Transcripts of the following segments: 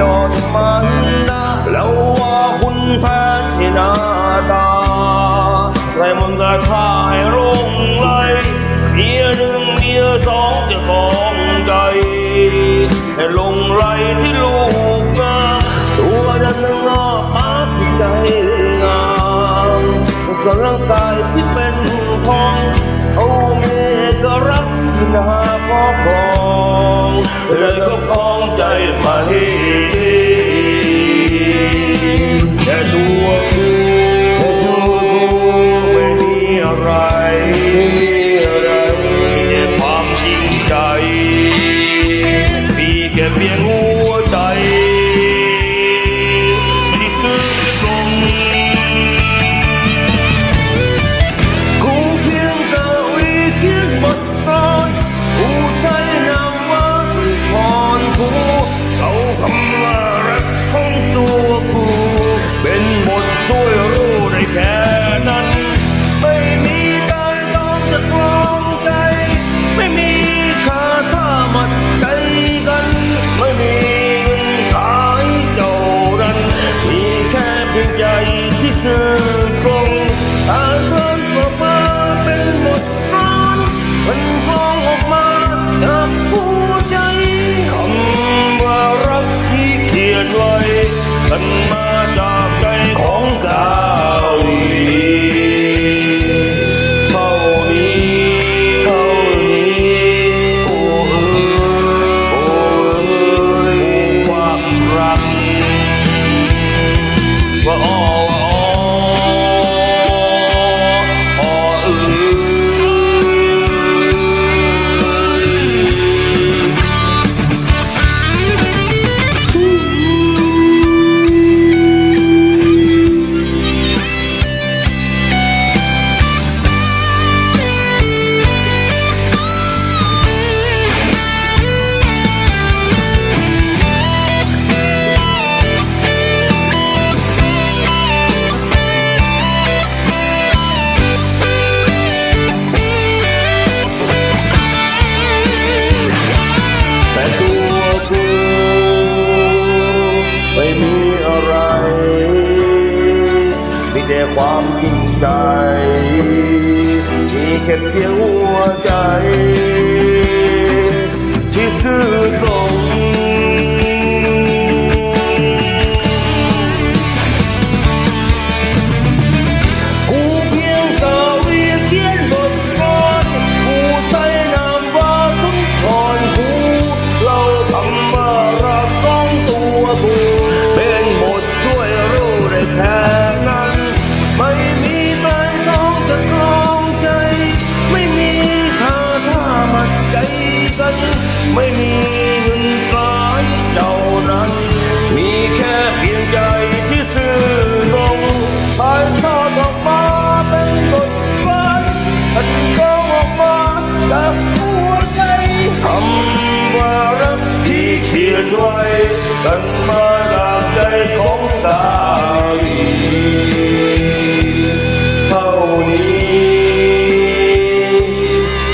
던만나 러와 훈판이나다 나의 몸과 타이롱라이 미어는 미어 성대 공다이 롱라이 딜루가 좋아졌는 너 아끼자이가 그런 까이 เธอก็คล้องใจไหม ความจริงใจมีแค่เพียงหัวใจ ที่ซื่อตรง อกมาจากหัวใจคำว่ารักที่เขียนไว้กันมาจากใจของดาวีเท่านี้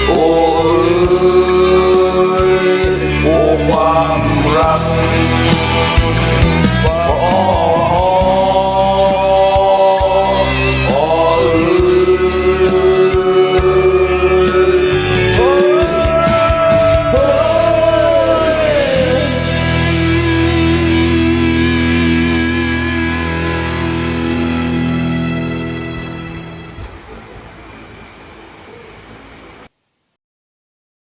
โอ้ยโอ้ความรัก